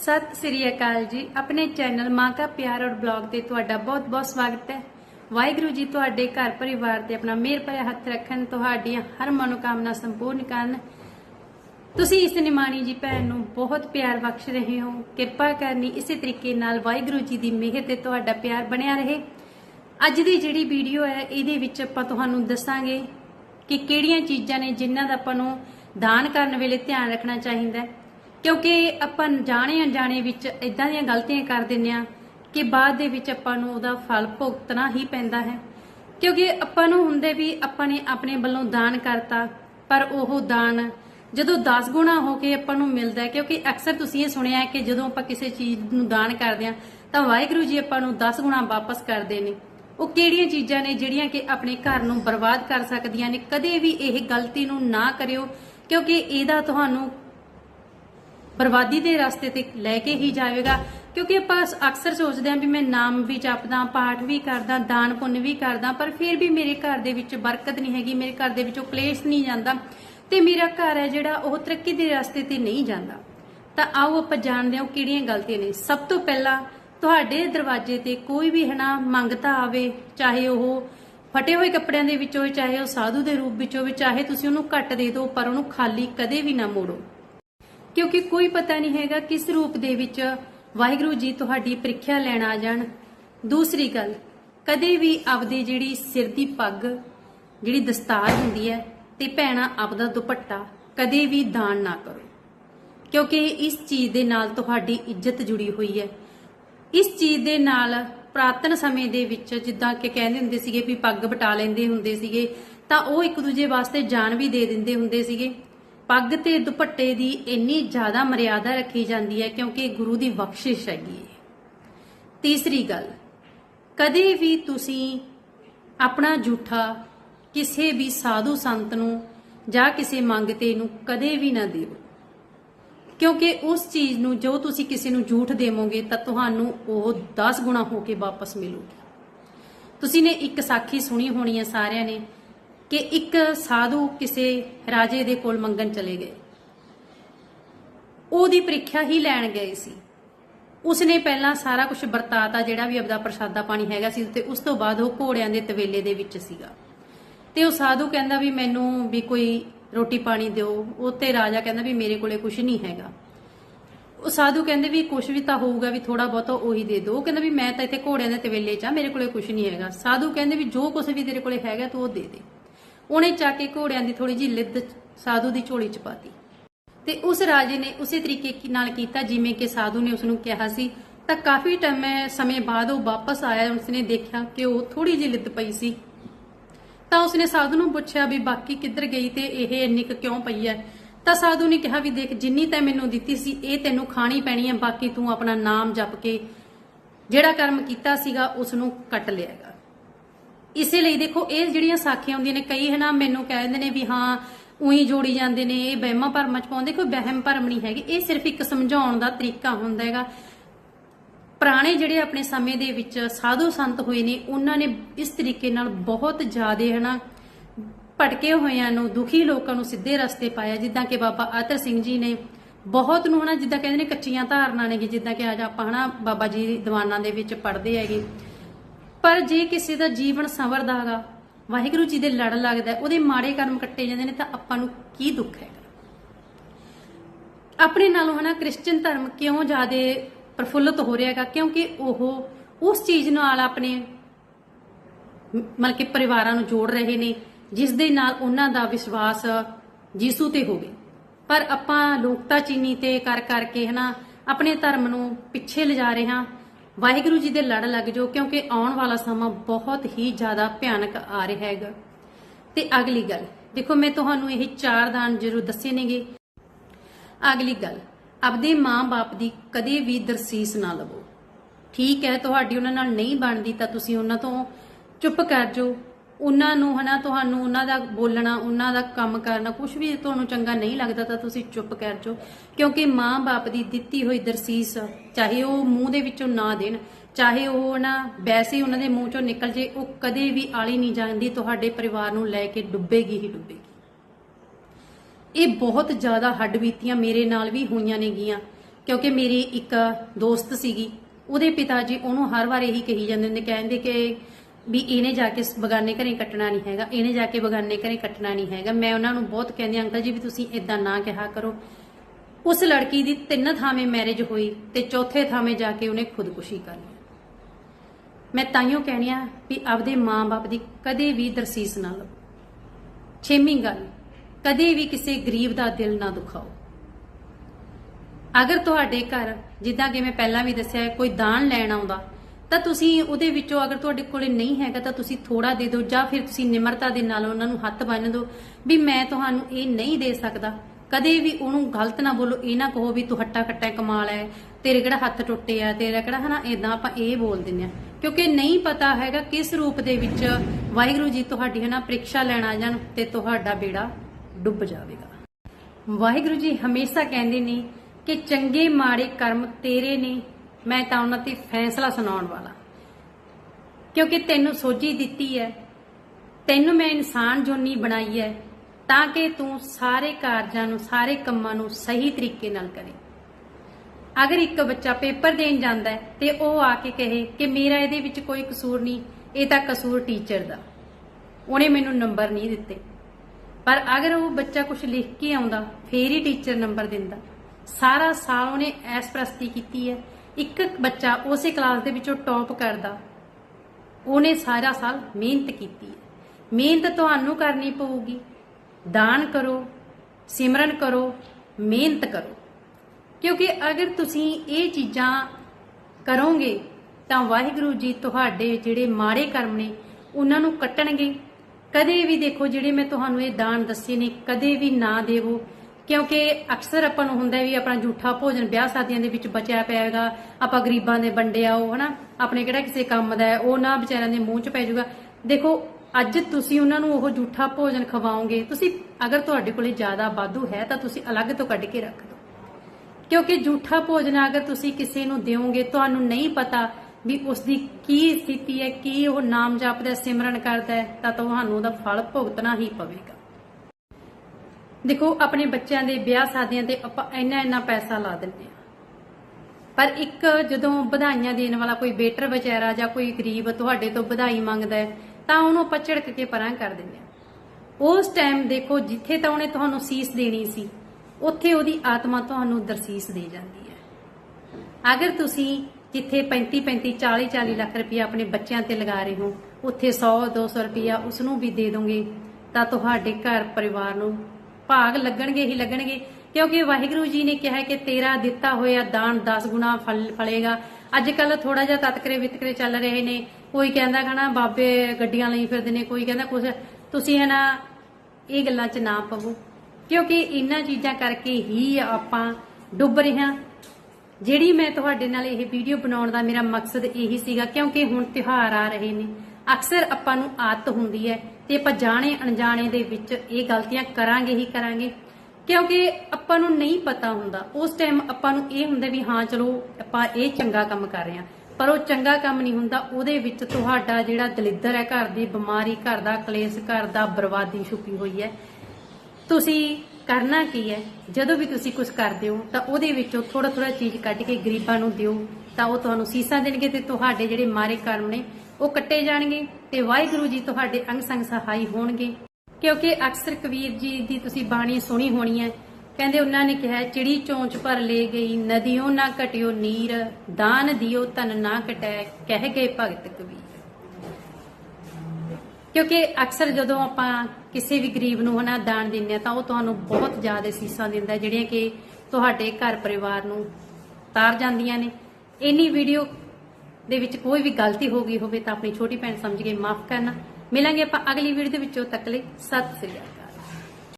ਸਤਿ ਸ੍ਰੀ ਅਕਾਲ ਜੀ। ਆਪਣੇ ਚੈਨਲ ਮਾਂ ਕਾ ਪਿਆਰ ਔਰ ਬਲੌਗ ਤੇ ਤੁਹਾਡਾ ਬਹੁਤ-ਬਹੁਤ ਸਵਾਗਤ ਹੈ। ਵਾਹਿਗੁਰੂ ਜੀ ਤੁਹਾਡੇ ਘਰ ਪਰਿਵਾਰ ਤੇ ਆਪਣਾ ਮਿਹਰ ਭਰਿਆ ਹੱਥ ਰੱਖਣ, ਤੁਹਾਡੀਆਂ ਹਰ ਮਨੋਕਾਮਨਾ ਸੰਪੂਰਨ ਕਰਨ। ਤੁਸੀਂ ਇਸ ਨਿਮਾਣੀ ਜੀ ਭੈਣ ਨੂੰ ਬਹੁਤ ਪਿਆਰ ਬਖਸ਼ ਰਹੇ ਹੋ। ਕਿਰਪਾ ਕਰਨੀ ਇਸੇ ਤਰੀਕੇ ਨਾਲ ਵਾਹਿਗੁਰੂ ਜੀ ਦੀ ਮਿਹਰ ਤੇ ਤੁਹਾਡਾ ਪਿਆਰ ਬਣਿਆ ਰਹੇ। ਅੱਜ ਦੀ ਜਿਹੜੀ ਵੀਡੀਓ ਹੈ, ਇਹਦੇ ਵਿੱਚ ਆਪਾਂ ਤੁਹਾਨੂੰ ਦੱਸਾਂਗੇ ਕਿ ਕਿਹੜੀਆਂ ਚੀਜ਼ਾਂ ਨੇ ਜਿਨ੍ਹਾਂ ਦਾ ਆਪਾਂ ਨੂੰ ਦਾਨ ਕਰਨ ਵੇਲੇ ਧਿਆਨ ਰੱਖਣਾ ਚਾਹੀਦਾ ਹੈ। ਕਿਉਂਕਿ ਆਪਾਂ ਜਾਣੇ ਅਣਜਾਣੇ ਵਿੱਚ ਇਦਾਂ ਦੀਆਂ ਗਲਤੀਆਂ ਕਰ ਦਿੰਦੇ ਆ ਕਿ ਬਾਅਦ ਦੇ ਵਿੱਚ ਆਪਾਂ ਨੂੰ ਉਹਦਾ ਫਲ ਭੁਗਤਣਾ ਹੀ ਪੈਂਦਾ ਹੈ। ਕਿਉਂਕਿ ਆਪਾਂ ਨੂੰ ਹੁੰਦੇ ਵੀ ਆਪਾਂ ਨੇ ਆਪਣੇ ਵੱਲੋਂ ਦਾਨ ਕਰਤਾ, ਪਰ ਉਹ ਦਾਨ ਜਦੋਂ 10 ਗੁਣਾ ਹੋ ਕੇ ਆਪਾਂ ਨੂੰ ਮਿਲਦਾ ਹੈ, ਕਿਉਂਕਿ ਅਕਸਰ ਤੁਸੀਂ ਇਹ ਸੁਣਿਆ ਹੈ ਕਿ ਜਦੋਂ ਆਪਾਂ ਕਿਸੇ ਚੀਜ਼ ਨੂੰ ਦਾਨ ਕਰਦੇ ਆ ਤਾਂ ਵਾਹਿਗੁਰੂ ਜੀ ਆਪਾਂ ਨੂੰ 10 ਗੁਣਾ ਵਾਪਸ ਕਰਦੇ ਨੇ। ਉਹ ਕਿਹੜੀਆਂ ਚੀਜ਼ਾਂ ਨੇ ਜਿਹੜੀਆਂ ਕਿ ਆਪਣੇ ਘਰ ਨੂੰ ਬਰਬਾਦ ਕਰ ਸਕਦੀਆਂ ਨੇ? ਕਦੇ ਵੀ ਇਹ ਗਲਤੀ ਨੂੰ ਨਾ ਕਰਿਓ, ਕਿਉਂਕਿ ਇਹਦਾ ਤੁਹਾਨੂੰ ਬਰਬਾਦੀ ਦੇ ਰਸਤੇ ਤੇ ਲੈ ਕੇ ਹੀ ਜਾਵੇਗਾ, ਕਿਉਂਕਿ ਆਪਾਂ ਅਕਸਰ ਸੋਚਦੇ ਹਾਂ ਵੀ ਮੈਂ ਨਾਮ ਵੀ ਜਪਦਾ, ਪਾਠ ਵੀ ਕਰਦਾ, ਦਾਨ ਪੁੰਨ ਵੀ ਕਰਦਾ, ਪਰ ਫਿਰ ਵੀ ਮੇਰੇ ਘਰ ਦੇ ਵਿੱਚ ਬਰਕਤ ਨਹੀਂ ਹੈਗੀ, ਮੇਰੇ ਘਰ ਦੇ ਵਿੱਚੋਂ ਕਲੇਸ਼ ਨਹੀਂ ਜਾਂਦਾ ਤੇ ਮੇਰਾ ਘਰ ਹੈ ਜਿਹੜਾ ਉਹ ਤਰੱਕੀ ਦੇ ਰਸਤੇ ਤੇ ਨਹੀਂ ਜਾਂਦਾ। ਤਾਂ ਆਓ ਆਪਾਂ ਜਾਣਦੇ ਹਾਂ ਕਿਹੜੀਆਂ ਗਲਤੀਆਂ ਨੇ। ਸਭ ਤੋਂ ਪਹਿਲਾਂ ਤੁਹਾਡੇ ਦਰਵਾਜ਼ੇ ਤੇ ਕੋਈ ਵੀ ਹਨਾ ਮੰਗਤਾ ਆਵੇ, ਚਾਹੇ ਉਹ ਫਟੇ ਹੋਏ ਕੱਪੜਿਆਂ ਦੇ ਵਿੱਚ ਹੋਵੇ ਚਾਹੇ ਉਹ ਸਾਧੂ ਦੇ ਰੂਪ ਵਿੱਚ ਹੋਵੇ ਚਾਹੇ ਤੁਸੀਂ ਉਹਨੂੰ ਘੱਟ ਦੇ ਦਿਓ, ਪਰ ਉਹਨੂੰ ਖਾਲੀ ਕਦੇ ਵੀ ਨਾ ਮੋੜੋ। ਕਿਉਂਕਿ ਕੋਈ ਪਤਾ ਨਹੀਂ ਹੈਗਾ ਕਿਸ ਰੂਪ ਦੇ ਵਿੱਚ ਵਾਹਿਗੁਰੂ ਜੀ ਤੁਹਾਡੀ ਪ੍ਰੀਖਿਆ ਲੈਣ ਆ ਜਾਣ। ਦੂਸਰੀ ਗੱਲ, ਕਦੇ ਵੀ ਆਪਦੀ ਜਿਹੜੀ ਸਿਰ ਦੀ ਪੱਗ, ਜਿਹੜੀ ਦਸਤਾਰ ਹੁੰਦੀ ਹੈ ਤੇ ਭੈਣਾ ਆਪਦਾ ਦੁਪੱਟਾ ਕਦੇ ਵੀ ਦਾਨ ਨਾ ਕਰੋ। ਕਿਉਂਕਿ ਇਸ ਚੀਜ਼ ਦੇ ਨਾਲ ਤੁਹਾਡੀ ਇੱਜ਼ਤ ਜੁੜੀ ਹੋਈ ਹੈ। ਇਸ ਚੀਜ਼ ਦੇ ਨਾਲ ਪ੍ਰਾਤਨ ਸਮੇਂ ਦੇ ਵਿੱਚ ਜਿੱਦਾਂ ਕਿ ਕਹਿੰਦੇ ਹੁੰਦੇ ਸੀਗੇ ਵੀ ਪੱਗ ਬਟਾ ਲੈਂਦੇ ਹੁੰਦੇ ਸੀਗੇ, ਤਾਂ ਉਹ ਇੱਕ ਦੂਜੇ ਵਾਸਤੇ ਜਾਨ ਵੀ ਦੇ ਦਿੰਦੇ ਹੁੰਦੇ ਸੀਗੇ। ਪੱਗ ਤੇ ਦੁਪੱਟੇ ਦੀ ਇੰਨੀ ਜ਼ਿਆਦਾ ਮਰਿਆਦਾ ਰੱਖੀ ਜਾਂਦੀ ਹੈ ਕਿਉਂਕਿ ਗੁਰੂ ਦੀ ਬਖਸ਼ਿਸ਼ ਹੈਗੀ ਹੈ। ਤੀਸਰੀ ਗੱਲ, ਕਦੇ ਵੀ ਤੁਸੀਂ ਆਪਣਾ ਝੂਠਾ ਕਿਸੇ ਵੀ ਸਾਧੂ ਸੰਤ ਨੂੰ ਜਾਂ ਕਿਸੇ ਮੰਗਤੇ ਨੂੰ ਕਦੇ ਵੀ ਨਾ ਦਿਓ। ਕਿਉਂਕਿ ਉਸ ਚੀਜ਼ ਨੂੰ ਜੋ ਤੁਸੀਂ ਕਿਸੇ ਨੂੰ ਝੂਠ ਦੇਵੋਗੇ ਤਾਂ ਤੁਹਾਨੂੰ ਉਹ 10 ਗੁਣਾ ਹੋ ਕੇ ਵਾਪਸ ਮਿਲੂਗੀ। ਤੁਸੀਂ ਨੇ ਇੱਕ ਸਾਖੀ ਸੁਣੀ ਹੋਣੀ ਹੈ ਸਾਰਿਆਂ ਨੇ ਕਿ ਇੱਕ ਸਾਧੂ ਕਿਸੇ ਰਾਜੇ ਦੇ ਕੋਲ ਮੰਗਣ ਚਲੇ ਗਏ। ਉਹਦੀ ਪ੍ਰੀਖਿਆ ਹੀ ਲੈਣ ਗਏ ਸੀ। ਉਸਨੇ ਪਹਿਲਾਂ ਸਾਰਾ ਕੁਝ ਵਰਤਾਤਾ, ਜਿਹੜਾ ਵੀ ਆਪਦਾ ਪ੍ਰਸ਼ਾਦਾ ਪਾਣੀ ਹੈਗਾ ਸੀ, ਤੇ ਉਸ ਤੋਂ ਬਾਅਦ ਉਹ ਘੋੜਿਆਂ ਦੇ ਤਵੇਲੇ ਦੇ ਵਿੱਚ ਸੀਗਾ। ਤੇ ਉਹ ਸਾਧੂ ਕਹਿੰਦਾ ਵੀ ਮੈਨੂੰ ਵੀ ਕੋਈ ਰੋਟੀ ਪਾਣੀ ਦਿਓ। ਉਹ ਤੇ ਰਾਜਾ ਕਹਿੰਦਾ ਵੀ ਮੇਰੇ ਕੋਲੇ ਕੁਝ ਨਹੀਂ ਹੈਗਾ। ਉਹ ਸਾਧੂ ਕਹਿੰਦੇ ਵੀ ਕੁਝ ਵੀ ਤਾਂ ਹੋਊਗਾ, ਵੀ ਥੋੜਾ ਬਹੁਤਾ ਉਹੀ ਦੇ ਦਿਓ। ਕਹਿੰਦਾ ਵੀ ਮੈਂ ਤਾਂ ਇੱਥੇ ਘੋੜਿਆਂ ਦੇ ਤਵੇਲੇ 'ਚ ਆ, ਮੇਰੇ ਕੋਲੇ ਕੁਝ ਨਹੀਂ ਹੈਗਾ। ਸਾਧੂ ਕਹਿੰਦੇ ਵੀ ਜੋ ਕੁਝ ਵੀ ਤੇਰੇ ਕੋਲੇ ਹੈਗਾ ਤੂੰ ਉਹ ਦੇ ਦੇ। ਉਹਨੇ ਚਾ ਕੇ ਘੋੜਿਆਂ ਦੀ ਥੋੜੀ ਜਿਹੀ ਲਿੱਦ ਸਾਧੂ ਦੀ ਝੋਲੀ 'ਚ ਪਾਤੀ ਤੇ। ਉਸ ਰਾਜੇ ਨੇ ਉਸੇ ਤਰੀਕੇ ਨਾਲ ਕੀਤਾ, ਜਿਵੇਂ ਕਿ ਸਾਧੂ ਨੇ ਉਸ ਨੂੰ ਕਿਹਾ ਸੀ। ਤਾਂ ਕਾਫੀ ਟਾਈਮ ਸਮੇਂ ਬਾਅਦ ਉਹ ਵਾਪਸ ਆਇਆ ਉਸਨੇ ਦੇਖਿਆ ਕਿ ਉਹ ਥੋੜੀ ਜਿਹੀ ਲਿੱਦ ਪਈ ਸੀ। ਤਾਂ ਉਸਨੇ ਸਾਧੂ ਨੂੰ ਪੁੱਛਿਆ ਵੀ ਬਾਕੀ ਕਿੱਧਰ ਗਈ ਤੇ ਇਹ ਇੰਨੀ ਕੁ ਕਿਉਂ ਪਈ ਹੈ ਤਾਂ ਸਾਧੂ ਨੇ ਕਿਹਾ ਵੀ ਦੇਖ, ਜਿੰਨੀ ਤੈਂ ਮੈਨੂੰ ਦਿੱਤੀ ਸੀ, ਇਹ ਤੈਨੂੰ ਖਾਣੀ ਪੈਣੀ ਹੈ ਬਾਕੀ ਤੂੰ ਆਪਣਾ ਨਾਮ ਜਪ ਕੇ ਜਿਹੜਾ ਕਰਮ ਕੀਤਾ ਸੀਗਾ ਉਸ ਨੂੰ ਕੱਟ ਲਿਆਗਾ ਇਸੇ ਲਈ ਦੇਖੋ, ਇਹ ਜਿਹੜੀਆਂ ਸਾਖੀਆਂ ਹੁੰਦੀਆਂ ਨੇ, ਕਈ ਹਨਾ ਮੈਨੂੰ ਕਹਿ ਦਿੰਦੇ ਨੇ ਵੀ ਹਾਂ, ਉਹੀ ਜੋੜੀ ਜਾਂਦੇ ਨੇ, ਇਹ ਵਹਿਮਾਂ ਭਰਮਾਂ ਚ ਪਾਉਂਦੇ, ਕੋਈ ਵਹਿਮ ਭਰਮ ਨਹੀਂ ਹੈਗੀ। ਇਹ ਸਿਰਫ ਇੱਕ ਸਮਝਾਉਣ ਦਾ ਤਰੀਕਾ ਹੁੰਦਾ ਹੈਗਾ। ਪੁਰਾਣੇ ਜਿਹੜੇ ਆਪਣੇ ਸਮੇਂ ਦੇ ਵਿੱਚ ਸਾਧੂ ਸੰਤ ਹੋਏ ਨੇ, ਉਹਨਾਂ ਨੇ ਇਸ ਤਰੀਕੇ ਨਾਲ ਬਹੁਤ ਜ਼ਿਆਦਾ ਹਨਾ ਭਟਕੇ ਹੋਇਆਂ ਨੂੰ, ਦੁਖੀ ਲੋਕਾਂ ਨੂੰ ਸਿੱਧੇ ਰਸਤੇ ਪਾਇਆ, ਜਿੱਦਾਂ ਕਿ ਬਾਬਾ ਆਤਰ ਸਿੰਘ ਜੀ ਨੇ। ਬਹੁਤ ਨੂੰ ਹਨਾ, ਜਿੱਦਾਂ ਕਹਿੰਦੇ ਨੇ ਕੱਚੀਆਂ ਧਾਰਨਾ ਨੇ ਜਿੱਦਾਂ ਕਿ ਅੱਜ ਆਪਾਂ ਹਨਾ ਬਾਬਾ ਜੀ ਦੀ ਦੀਵਾਨਾਂ ਦੇ ਵਿੱਚ ਪੜਦੇ ਹੈਗੇ। ਪਰ ਜੇ ਕਿਸੇ ਦਾ ਜੀਵਨ ਸੰਵਰਦਾ ਹੈਗਾ, ਵਾਹਿਗੁਰੂ ਜੀ ਦੇ ਲੜ ਲੱਗਦਾ, ਉਹਦੇ ਮਾੜੇ ਕਰਮ ਕੱਟੇ ਜਾਂਦੇ ਨੇ, ਤਾਂ ਆਪਾਂ ਨੂੰ ਕੀ ਦੁੱਖ ਹੈਗਾ? ਆਪਣੇ ਨਾਲੋਂ ਹਨਾ ਕ੍ਰਿਸਚੀਅਨ ਧਰਮ ਕਿਉਂ ਜ਼ਿਆਦਾ ਪ੍ਰਫੁੱਲਤ ਹੋ ਰਿਹਾ ਹੈਗਾ? ਕਿਉਂਕਿ ਉਹ ਉਸ ਚੀਜ਼ ਨਾਲ ਆਪਣੇ ਮਤਲਬ ਕਿ ਪਰਿਵਾਰਾਂ ਨੂੰ ਜੋੜ ਰਹੇ ਨੇ ਜਿਸ ਦੇ ਨਾਲ ਉਹਨਾਂ ਦਾ ਵਿਸ਼ਵਾਸ ਯੀਸੂ ਤੇ ਹੋਵੇ ਪਰ ਆਪਾਂ ਲੋਕਤਾ ਚੀਨੀ ਤੇ ਕਰ ਕਰਕੇ ਹਨਾ, ਆਪਣੇ ਧਰਮ ਨੂੰ ਪਿੱਛੇ ਲਿਜਾ ਰਹੇ ਹਾਂ ਵਾਹਿਗੁਰੂ ਜੀ ਦੇ ਲੜ ਲੱਗ ਜਾਓ, ਕਿਉਂਕਿ ਆਉਣ ਵਾਲਾ ਸਮਾਂ ਬਹੁਤ ਹੀ ਜ਼ਿਆਦਾ ਭਿਆਨਕ ਆ ਰਿਹਾ ਹੈਗਾ। ਤੇ ਅਗਲੀ ਗੱਲ, ਦੇਖੋ ਮੈਂ ਤੁਹਾਨੂੰ ਇਹ ਚਾਰ ਦਾਨ ਜ਼ਰੂਰ ਦੱਸੇ ਨੇਗੇ। ਅਗਲੀ ਗੱਲ, ਆਪਦੇ ਮਾਂ-ਬਾਪ ਦੀ ਕਦੇ ਵੀ ਦਰਸੀਸ ਨਾ ਲਵੋ। ਠੀਕ ਹੈ, ਤੁਹਾਡੀ ਉਹਨਾਂ ਨਾਲ ਨਹੀਂ ਬਣਦੀ ਤਾਂ ਤੁਸੀਂ ਉਹਨਾਂ ਤੋਂ ਚੁੱਪ ਕਰ ਜਾਓ। ਉਹਨਾਂ ਨੂੰ ਹਨਾ, ਤੁਹਾਨੂੰ ਉਹਨਾਂ ਦਾ ਬੋਲਣਾ, ਉਹਨਾਂ ਦਾ ਕੰਮ ਕਰਨਾ ਕੁਝ ਵੀ ਤੁਹਾਨੂੰ ਚੰਗਾ ਨਹੀਂ ਲੱਗਦਾ ਤਾਂ ਤੁਸੀਂ ਚੁੱਪ ਕਰ ਜਾਓ। ਕਿਉਂਕਿ ਮਾਂ-ਬਾਪ ਦੀ ਦਿੱਤੀ ਹੋਈ ਦਰਸੀਸ, ਚਾਹੇ ਉਹ ਮੂੰਹ ਦੇ ਵਿੱਚੋਂ ਨਾ ਦੇਣ, ਚਾਹੇ ਉਹ ਨਾ ਵੈਸੇ ਉਹਨਾਂ ਦੇ ਮੂੰਹ ਚੋਂ ਨਿਕਲ ਜੇ, ਉਹ ਕਦੇ ਵੀ ਆਲੀ ਨਹੀਂ ਜਾਂਦੀ, ਤੁਹਾਡੇ ਪਰਿਵਾਰ ਨੂੰ ਲੈ ਕੇ ਡੁੱਬੇਗੀ ਹੀ ਡੁੱਬੇਗੀ। ਇਹ ਬਹੁਤ ਜ਼ਿਆਦਾ ਹੱਡਬੀਤੀਆਂ ਮੇਰੇ ਨਾਲ ਵੀ ਹੋਈਆਂ ਨੇਗੀਆਂ, ਕਿਉਂਕਿ ਮੇਰੀ ਇੱਕ ਦੋਸਤ ਸੀਗੀ, ਉਹਦੇ ਪਿਤਾ ਜੀ ਉਹਨੂੰ ਹਰ ਵਾਰ ਇਹੀ ਕਹੀ ਜਾਂਦੇ ਨੇ ਕਹਿੰਦੇ ਕਿ ਵੀ ਇਹਨੇ ਜਾ ਕੇ ਬਗਾਨੇ ਘਰੇ ਕੱਟਣਾ ਨਹੀਂ ਹੈਗਾ, ਇਹਨੇ ਜਾ ਕੇ ਬਗਾਨੇ ਘਰੇ ਕੱਟਣਾ ਨਹੀਂ ਹੈਗਾ। ਮੈਂ ਉਹਨਾਂ ਨੂੰ ਬਹੁਤ ਕਹਿੰਦੀ ਅੰਕਲ ਜੀ ਵੀ ਤੁਸੀਂ ਇਦਾਂ ਨਾ ਕਿਹਾ ਕਰੋ। ਉਸ ਲੜਕੀ ਦੀ ਤਿੰਨ ਥਾਵੇਂ ਮੈਰਿਜ ਹੋਈ ਤੇ ਚੌਥੇ ਥਾਵੇਂ ਜਾ ਕੇ ਉਹਨੇ ਖੁਦਕੁਸ਼ੀ ਕਰ ਲਈ। ਮੈਂ ਤਾਈਓ ਕਹਿਣੀ ਵੀ ਆਪਦੇ ਮਾਂ-ਬਾਪ ਦੀ ਕਦੇ ਵੀ ਦਰਸੀਸ ਨਾ ਲਓ ਛੇਵੀਂ ਗੱਲ, ਕਦੇ ਵੀ ਕਿਸੇ ਗਰੀਬ ਦਾ ਦਿਲ ਨਾ ਦੁਖਾਓ। ਅਗਰ ਤੁਹਾਡੇ ਘਰ, ਜਿੱਦਾਂ ਕਿ ਮੈਂ ਪਹਿਲਾਂ ਵੀ ਦੱਸਿਆ ਕੋਈ ਦਾਨ ਲੈਣ ਆਉਂਦਾ ਤਾਂ ਤੁਸੀਂ ਉਹਦੇ ਵਿੱਚੋਂ ਅਗਰ ਤੁਹਾਡੇ ਕੋਲੇ ਨਹੀਂ ਹੈਗਾ ਤਾਂ ਤੁਸੀਂ ਥੋੜਾ ਦੇ ਦਿਓ ਜਾਂ ਫਿਰ ਤੁਸੀਂ ਨਿਮਰਤਾ ਦੇ ਨਾਲ ਉਹਨਾਂ ਨੂੰ ਹੱਥ ਬੰਨ੍ਹ ਦਿਓ ਵੀ ਮੈਂ ਤੁਹਾਨੂੰ ਇਹ ਨਹੀਂ ਦੇ ਸਕਦਾ। ਕਦੇ ਵੀ ਉਹਨੂੰ ਗਲਤ ਨਾ ਬੋਲੋ, ਇਹ ਨਾ ਕਹੋ ਵੀ ਤੂੰ ਹੱਟਾ ਕੱਟਾ ਕਮਾਲ ਹੈ, ਤੇਰੇ ਕਿਹੜਾ ਹੱਥ ਟੁੱਟੇ ਆ, ਤੇਰਾ ਕਿਹੜਾ ਹਨਾ ਇਦਾਂ ਆਪਾਂ ਇਹ ਬੋਲ ਦਿੰਦੇ ਆ ਕਿਉਂਕਿ ਨਹੀਂ ਪਤਾ ਹੈਗਾ ਕਿਸ ਰੂਪ ਦੇ ਵਿੱਚ ਵਾਹਿਗੁਰੂ ਜੀ ਤੁਹਾਡੀ ਹਨਾ ਪ੍ਰੀਖਿਆ ਲੈਣ ਆ ਜਾਣ ਤੇ ਤੁਹਾਡਾ ਬੇੜਾ ਡੁੱਬ ਜਾਵੇਗਾ। ਵਾਹਿਗੁਰੂ ਜੀ ਹਮੇਸ਼ਾ ਕਹਿੰਦੇ ਨੇ ਕਿ ਚੰਗੇ ਮਾੜੇ ਕਰਮ ਤੇਰੇ ਨੇ ਮੈਂ ਤਾਂ ਉਹਨਾਂ ਤੇ ਫੈਸਲਾ ਸੁਣਾਉਣ ਵਾਲਾ। ਕਿਉਂਕਿ ਤੈਨੂੰ ਸੋਝੀ ਦਿੱਤੀ ਹੈ ਤੈਨੂੰ ਮੈਂ ਇਨਸਾਨ ਜੋਨੀ ਬਣਾਈ ਹੈ ਤਾਂ ਕਿ ਤੂੰ ਸਾਰੇ ਕਾਰਜਾਂ ਨੂੰ, ਸਾਰੇ ਕੰਮਾਂ ਨੂੰ ਸਹੀ ਤਰੀਕੇ ਨਾਲ ਕਰੇ। ਅਗਰ ਇੱਕ ਬੱਚਾ ਪੇਪਰ ਦੇਣ ਜਾਂਦਾ ਹੈ ਤੇ ਉਹ ਆ ਕੇ ਕਹੇ ਕਿ ਮੇਰਾ ਇਹਦੇ ਵਿੱਚ ਕੋਈ ਕਸੂਰ ਨਹੀਂ, ਇਹ ਤਾਂ ਕਸੂਰ ਟੀਚਰ ਦਾ। ਉਹਨੇ ਮੈਨੂੰ ਨੰਬਰ ਨਹੀਂ ਦਿੱਤੇ। ਪਰ ਅਗਰ ਉਹ ਬੱਚਾ ਕੁਝ ਲਿਖ ਕੇ ਆਉਂਦਾ, ਫੇਰ ਹੀ ਟੀਚਰ ਨੰਬਰ ਦਿੰਦਾ। ਸਾਰਾ ਸਾਲ ਉਹਨੇ ਐਸ ਪ੍ਰਸਤੀ ਕੀਤੀ ਹੈ ਇੱਕ ਬੱਚਾ ਉਸੇ ਕਲਾਸ ਦੇ ਵਿੱਚੋਂ ਟੌਪ ਕਰਦਾ। ਉਹਨੇ ਸਾਰਾ ਸਾਲ ਮਿਹਨਤ ਕੀਤੀ ਹੈ। ਮਿਹਨਤ ਤੁਹਾਨੂੰ ਕਰਨੀ ਪਊਗੀ। ਦਾਨ ਕਰੋ, ਸਿਮਰਨ ਕਰੋ, ਮਿਹਨਤ ਕਰੋ। ਕਿਉਂਕਿ ਅਗਰ ਤੁਸੀਂ ਇਹ ਚੀਜ਼ਾਂ ਕਰੋਗੇ, ਤਾਂ ਵਾਹਿਗੁਰੂ ਜੀ ਤੁਹਾਡੇ ਜਿਹੜੇ ਮਾੜੇ ਕਰਮ ਨੇ, ਉਹਨਾਂ ਨੂੰ ਕੱਟਣਗੇ। ਕਦੇ ਵੀ ਦੇਖੋ ਜਿਹੜੇ ਮੈਂ ਤੁਹਾਨੂੰ ਇਹ ਦਾਨ ਦੱਸੇ ਨੇ, ਕਦੇ ਵੀ ਨਾ ਦੇਵੋ। ਕਿਉਂਕਿ ਅਕਸਰ ਆਪਾਂ ਨੂੰ ਹੁੰਦਾ ਵੀ ਆਪਣਾ ਝੂਠਾ ਭੋਜਨ ਵਿਆਹ ਸ਼ਾਦੀਆਂ ਦੇ ਵਿੱਚ ਬਚਿਆ ਪਿਆ ਹੈਗਾ ਆਪਾਂ ਗਰੀਬਾਂ ਦੇ ਵੰਡਿਆ ਉਹ, ਹਨਾ? ਆਪਣੇ ਕਿਹੜਾ ਕਿਸੇ ਕੰਮ ਦਾ ਉਹ ਨਾ ਵਿਚਾਰਿਆਂ ਦੇ ਮੂੰਹ 'ਚ ਪੈ ਜਾਊਗਾ। ਦੇਖੋ, ਅੱਜ ਤੁਸੀਂ ਉਹਨਾਂ ਨੂੰ ਉਹ ਝੂਠਾ ਭੋਜਨ ਖਵਾਓਗੇ, ਤੁਸੀਂ ਅਗਰ ਤੁਹਾਡੇ ਕੋਲੇ ਜ਼ਿਆਦਾ ਵਾਧੂ ਹੈ ਤਾਂ ਤੁਸੀਂ ਅਲੱਗ ਤੋਂ ਕੱਢ ਕੇ ਰੱਖ ਦਿਓ। ਕਿਉਂਕਿ ਝੂਠਾ ਭੋਜਨ ਅਗਰ ਤੁਸੀਂ ਕਿਸੇ ਨੂੰ ਦਿਓਗੇ, ਤੁਹਾਨੂੰ ਨਹੀਂ ਪਤਾ ਵੀ ਉਸ ਦੀ ਕੀ ਸਥਿਤੀ ਹੈ, ਕੀ ਉਹ ਨਾਮ ਜਪਦਾ ਸਿਮਰਨ ਕਰਦਾ ਹੈ, ਤਾਂ ਤੁਹਾਨੂੰ ਉਹਦਾ ਫਲ ਭੁਗਤਣਾ ਹੀ ਪਵੇਗਾ। ਦੇਖੋ, ਆਪਣੇ ਬੱਚਿਆਂ ਦੇ ਵਿਆਹ ਸ਼ਾਦੀਆਂ ਤੇ ਆਪਾਂ ਇੰਨਾ ਇੰਨਾ ਪੈਸਾ ਲਾ ਦਿੰਦੇ ਆ ਪਰ ਇੱਕ ਜਦੋਂ ਵਧਾਈਆਂ ਦੇਣ ਵਾਲਾ ਕੋਈ ਬੇਟਰ ਵਿਚਾਰਾ ਜਾਂ ਕੋਈ ਗਰੀਬ ਤੁਹਾਡੇ ਤੋਂ ਵਧਾਈ ਮੰਗਦਾ ਹੈ, ਤਾਂ ਉਹਨੂੰ ਆਪਾਂ ਝਿੜਕ ਕੇ ਪਰਾਂ ਕਰ ਦਿੰਦੇ ਆ ਉਸ ਟਾਈਮ ਦੇਖੋ, ਜਿੱਥੇ ਤਾਂ ਉਹਨੇ ਤੁਹਾਨੂੰ ਸੀਸ ਦੇਣੀ ਸੀ, ਉੱਥੇ ਉਹਦੀ ਆਤਮਾ ਤੁਹਾਨੂੰ ਦਰਸੀਸ ਦੇ ਜਾਂਦੀ ਹੈ। ਅਗਰ ਤੁਸੀਂ ਜਿੱਥੇ 35 35 40 40 ਲੱਖ ਰੁਪਇਆ ਆਪਣੇ ਬੱਚਿਆਂ ਤੇ ਲਗਾ ਰਹੇ ਹੋ, ਉੱਥੇ 100 200 ਰੁਪਇਆ ਉਸ ਨੂੰ ਵੀ ਦੇ ਦੋਗੇ, ਤਾਂ ਤੁਹਾਡੇ ਘਰ ਪਰਿਵਾਰ ਨੂੰ ਭਾਗ ਲੱਗਣਗੇ ਹੀ ਲੱਗਣਗੇ। ਕਿਉਂਕਿ ਵਾਹਿਗੁਰੂ ਜੀ ਨੇ ਕਿਹਾ ਕਿ ਤੇਰਾ ਦਿੱਤਾ ਹੋਇਆ ਦਾਨ 10 ਗੁਣਾ ਫਲੇਗਾ। ਅੱਜ ਕੱਲ ਥੋੜਾ ਜਿਹਾ ਤਤਕਰੇ ਵਿਤਕਰੇ ਚੱਲ ਰਹੇ ਨੇ। ਕੋਈ ਕਹਿੰਦਾ ਕਹਣਾ ਬਾਬੇ ਗੱਡੀਆਂ ਲਈ ਫਿਰਦੇ ਨੇ, ਕੋਈ ਕਹਿੰਦਾ ਕੁਝ ਤੁਸੀਂ ਹੈ ਨਾ, ਇਹ ਗੱਲਾਂ 'ਚ ਨਾ ਪਵੋ। ਕਿਉਂਕਿ ਇਹਨਾਂ ਚੀਜ਼ਾਂ ਕਰਕੇ ਹੀ ਆਪਾਂ ਡੁੱਬ ਰਹੇ ਹਾਂ। ਜਿਹੜੀ ਮੈਂ ਤੁਹਾਡੇ ਨਾਲ ਇਹ ਵੀਡੀਓ ਬਣਾਉਣ ਦਾ ਮੇਰਾ ਮਕਸਦ ਇਹੀ ਸੀਗਾ, ਕਿਉਂਕਿ ਹੁਣ ਤਿਉਹਾਰ ਆ ਰਹੇ ਨੇ। ਅਕਸਰ ਆਪਾਂ ਨੂੰ ਆਦਤ ਹੁੰਦੀ ਹੈ ਤੇ ਆਪਾਂ ਜਾਣੇ ਅਣਜਾਣੇ ਦੇ ਵਿੱਚ ਇਹ ਗਲਤੀਆਂ ਕਰਾਂਗੇ ਹੀ ਕਰਾਂਗੇ। ਕਿਉਂਕਿ ਆਪਾਂ ਨੂੰ ਨਹੀਂ ਪਤਾ ਹੁੰਦਾ। ਉਸ ਟਾਈਮ ਆਪਾਂ ਨੂੰ ਇਹ ਹੁੰਦਾ ਵੀ ਹਾਂ, ਚਲੋ ਆਪਾਂ ਇਹ ਚੰਗਾ ਕੰਮ ਕਰ ਰਹੇ ਹਾਂ। ਪਰ ਉਹ ਚੰਗਾ ਕੰਮ ਨਹੀਂ ਹੁੰਦਾ। ਉਹਦੇ ਵਿੱਚ ਤੁਹਾਡਾ ਜਿਹੜਾ ਦਲਿੱਦਰ ਹੈ, ਘਰ ਦੀ ਬਿਮਾਰੀ, ਘਰ ਦਾ ਕਲੇਸ਼, ਘਰ ਦਾ ਬਰਬਾਦੀ ਛੁਪੀ ਹੋਈ ਹੈ। ਤੁਸੀਂ ਕਰਨਾ ਕੀ ਹੈ? ਜਦੋਂ ਵੀ ਤੁਸੀਂ ਕੁਝ ਕਰਦੇ ਹੋ, ਤਾਂ ਉਹਦੇ ਵਿੱਚੋਂ ਥੋੜਾ ਥੋੜਾ ਚੀਜ਼ ਕੱਢ ਕੇ ਗਰੀਬਾਂ ਨੂੰ ਦਿਓ। ਤਾਂ ਉਹ ਤੁਹਾਨੂੰ ਸੀਸਾਂ ਦੇਣਗੇ ਤੇ ਤੁਹਾਡੇ ਜਿਹੜੇ ਮਾਰੇ ਕਰਮ ਨੇ ਉਹ ਕੱਟੇ ਜਾਣਗੇ ਤੇ ਵਾਹਿਗੁਰੂ ਜੀ ਤੁਹਾਡੇ ਅੰਗ ਸੰਗ ਸਹਾਈ ਹੋਣਗੇ। ਕਿਉਂਕਿ ਅਕਸਰ ਕਬੀਰ ਜੀ ਦੀ ਤੁਸੀਂ ਬਾਣੀ ਸੁਣੀ ਹੋਣੀ ਹੈ। ਕਹਿੰਦੇ ਉਹਨਾਂ ਨੇ ਕਿਹਾ, ਚਿੜੀ ਚੋਂਚ ਪਰ ਲੈ ਗਈ, ਨਦੀਓ ਨਾ ਘਟਿਓ ਨੀਰ, ਦਾਨ ਦਿਓ ਤਨ ਨਾ ਕਟੈ, ਕਹਿ ਗਏ ਭਗਤ ਕਬੀਰ। ਕਿਉਂਕਿ ਅਕਸਰ ਜਦੋਂ ਆਪਾਂ ਕਿਸੇ ਵੀ ਗਰੀਬ ਨੂੰ ਹਨਾ ਦਾਨ ਦਿੰਦੇ ਆ, ਤਾਂ ਉਹ ਤੁਹਾਨੂੰ ਬਹੁਤ ਜ਼ਿਆਦਾ ਸੀਸਾਂ ਦਿੰਦਾ, ਜਿਹੜੀਆਂ ਕਿ ਤੁਹਾਡੇ ਘਰ ਪਰਿਵਾਰ ਨੂੰ ਤਾਰ ਜਾਂਦੀਆਂ ਨੇ। ਇੰਨੀ ਵੀਡੀਓ ਦੇ ਵਿੱਚ ਕੋਈ ਵੀ ਗਲਤੀ ਹੋ ਗਈ ਹੋਵੇ ਤਾਂ ਆਪਣੀ ਛੋਟੀ ਭੈਣ ਸਮਝ ਕੇ ਮਾਫ ਕਰਨਾ। ਮਿਲਾਂਗੇ ਆਪਾਂ ਅਗਲੀ ਵੀਡੀਓ ਦੇ ਵਿੱਚੋਂ ਤੱਕ ਲਈ, ਸਤਿ ਸ੍ਰੀ ਅਕਾਲ।